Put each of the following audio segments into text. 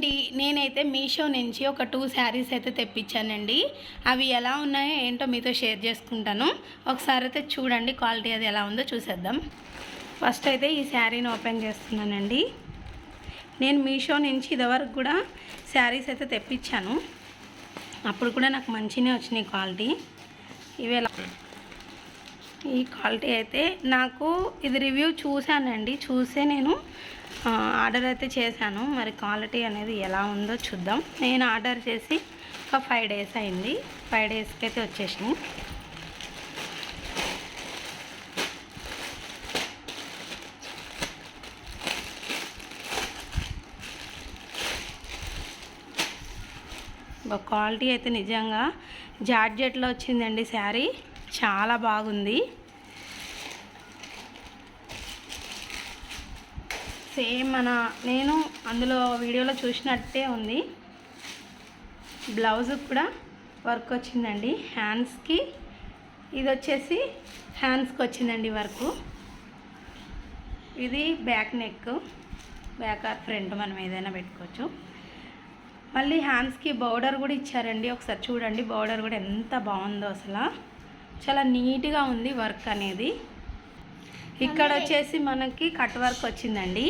అండి నేనైతే మీషో నుంచి ఒక టూ శారీస్ అయితే తెప్పించానండి. అవి ఎలా ఉన్నాయో ఏంటో మీతో షేర్ చేసుకుంటాను. ఒకసారి అయితే చూడండి క్వాలిటీ అది ఎలా ఉందో చూసేద్దాం. ఫస్ట్ అయితే ఈ శారీని ఓపెన్ చేస్తున్నానండి. నేను మీషో నుంచి ఇదివరకు కూడా శారీస్ అయితే తెప్పించాను. అప్పుడు కూడా నాకు మంచిగానే వచ్చినాయి క్వాలిటీ. ఇవి ఎలా ఈ క్వాలిటీ అయితే నాకు ఇది రివ్యూ చూశానండి. చూసే నేను ఆర్డర్ అయితే చేశాను. మరి క్వాలిటీ అనేది ఎలా ఉందో చూద్దాం. నేను ఆర్డర్ చేసి ఒక ఫైవ్ డేస్ అయింది. ఫైవ్ డేస్కి అయితే వచ్చేసినాయి. క్వాలిటీ అయితే నిజంగా జార్జెట్లో వచ్చిందండి శారీ. చాలా బాగుంది. సేమ్ మన నేను అందులో వీడియోలో చూసినట్టే ఉంది. బ్లౌజ్ కూడా వర్క్ వచ్చిందండి. హ్యాండ్స్కి ఇది వచ్చేసి హ్యాండ్స్కి వచ్చిందండి వర్క్. ఇది back neck back or front మనం ఏదైనా పెట్టుకోవచ్చు. మళ్ళీ హ్యాండ్స్కి బౌడర్ కూడా ఇచ్చారండి. ఒకసారి చూడండి బౌడర్ కూడా ఎంత బాగుందో అసలు. చాలా నీట్గా ఉంది వర్క్ అనేది. ఇక్కడ వచ్చేసి మనకి కట్ వర్క్ వచ్చిందండి.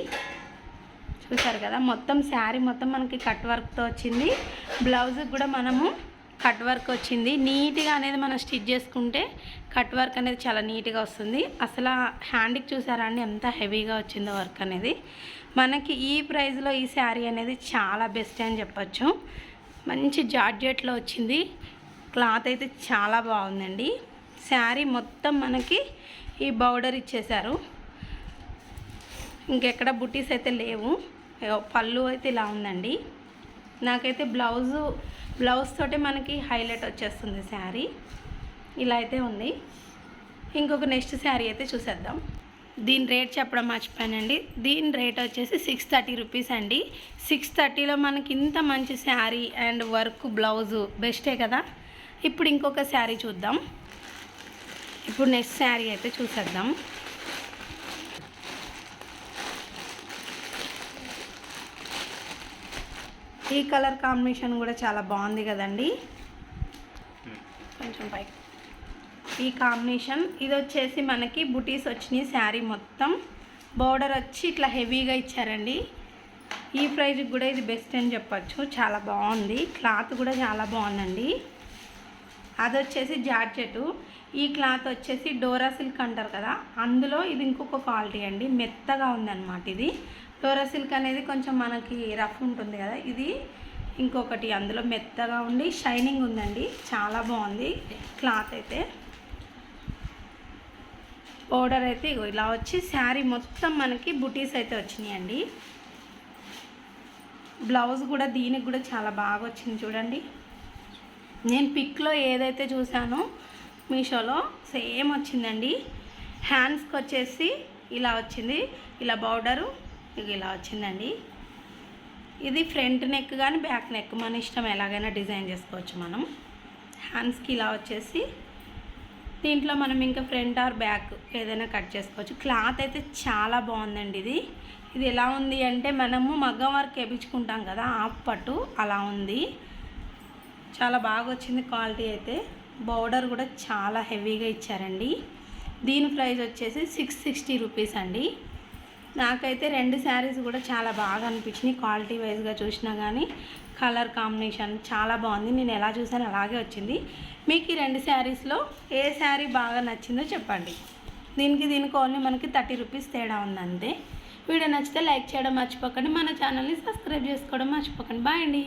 చూసారు కదా మొత్తం శారీ మొత్తం మనకి కట్ వర్క్తో వచ్చింది. బ్లౌజ్కి కూడా మనము కట్ వర్క్ వచ్చింది. నీట్గా అనేది మనం స్టిచ్ చేసుకుంటే కట్ వర్క్ అనేది చాలా నీట్గా వస్తుంది. అసలు హ్యాండ్కి చూసారా అండి ఎంత హెవీగా వచ్చిందో వర్క్ అనేది. మనకి ఈ ప్రైస్లో ఈ శారీ అనేది చాలా బెస్ట్ అని చెప్పొచ్చు. మంచి జార్జెట్లో వచ్చింది. క్లాత్ అయితే చాలా బాగుందండి. శారీ మొత్తం మనకి ఈ బౌడర్ ఇచ్చేశారు. ఇంకెక్కడ బుటీస్ అయితే లేవు. పళ్ళు అయితే ఇలా ఉందండి. నాకైతే బ్లౌజు బ్లౌజ్ తోటే మనకి హైలైట్ వచ్చేస్తుంది శారీ. ఇలా అయితే ఉంది. ఇంకొక నెక్స్ట్ శారీ అయితే చూసేద్దాం. దీని రేట్ చెప్పడం మర్చిపోయానండి. దీని రేట్ వచ్చేసి సిక్స్ థర్టీ రూపీస్ అండి. సిక్స్ థర్టీలో మనకి ఇంత మంచి శారీ అండ్ వర్క్ బ్లౌజు బెస్టే కదా. ఇప్పుడు ఇంకొక శారీ చూద్దాం. ఇప్పుడు నెక్స్ట్ శారీ అయితే చూసేద్దాం. ఈ కలర్ కాంబినేషన్ కూడా చాలా బాగుంది కదండి. కొంచెం పైకి. ఈ కాంబినేషన్ ఇది వచ్చేసి మనకి బుటీస్ వచ్చినాయి శారీ మొత్తం. బోర్డర్ వచ్చి ఇట్లా హెవీగా ఇచ్చారండి. ఈ ప్రైజ్కి కూడా ఇది బెస్ట్ అని చెప్పచ్చు. చాలా బాగుంది. క్లాత్ కూడా చాలా బాగుందండి. అది వచ్చేసి జార్జెట్. ఈ క్లాత్ వచ్చేసి డోరా సిల్క్ అంటారు కదా అందులో ఇది ఇంకొక క్వాలిటీ అండి. మెత్తగా ఉందన్నమాట ఇది. డోరా సిల్క్ అనేది కొంచెం మనకి రఫ్ ఉంటుంది కదా ఇది ఇంకొకటి అందులో మెత్తగా ఉండి షైనింగ్ ఉందండి. చాలా బాగుంది క్లాత్ అయితే. బోర్డర్ అయితే ఇలా వచ్చి శారీ మొత్తం మనకి బుటీస్ అయితే వచ్చినాయండి. బ్లౌజ్ కూడా దీనికి కూడా చాలా బాగా వచ్చింది చూడండి. నేను పిక్లో ఏదైతే చూసానో మీషోలో సేమ్ వచ్చిందండి. హ్యాండ్స్కి వచ్చేసి ఇలా వచ్చింది. ఇలా బార్డరు ఇలా వచ్చిందండి. ఇది ఫ్రంట్ నెక్ కానీ బ్యాక్ నెక్ మన ఇష్టం ఎలాగైనా డిజైన్ చేసుకోవచ్చు మనం. హ్యాండ్స్కి ఇలా వచ్చేసి దీంట్లో మనం ఇంకా ఫ్రంట్ ఆర్ బ్యాక్ ఏదైనా కట్ చేసుకోవచ్చు. క్లాత్ అయితే చాలా బాగుందండి ఇది. ఇది ఎలా ఉంది అంటే మనము మగ్గం వర్క్ వేయించుకుంటాం కదా ఆఫ్ పట్టు అలా ఉంది. చాలా బాగా వచ్చింది క్వాలిటీ అయితే. బౌడర్ కూడా చాలా హెవీగా ఇచ్చారండి. దీని ప్రైస్ వచ్చేసి సిక్స్ సిక్స్టీ రూపీస్ అండి. నాకైతే రెండు శారీస్ కూడా చాలా బాగా అనిపించినాయి. క్వాలిటీ వైజ్గా చూసినా కానీ కలర్ కాంబినేషన్ చాలా బాగుంది. నేను ఎలా చూసాను అలాగే వచ్చింది. మీకు ఈ రెండు శారీస్లో ఏ శారీ బాగా నచ్చిందో చెప్పండి. దీనికి దీనికి ఓన్లీ మనకి థర్టీ రూపీస్ తేడా ఉంది అంతే వీడియో నచ్చితే లైక్ చేయడం మర్చిపోకండి. మన ఛానల్ని సబ్స్క్రైబ్ చేసుకోవడం మర్చిపోకండి. బాయ్ అండి.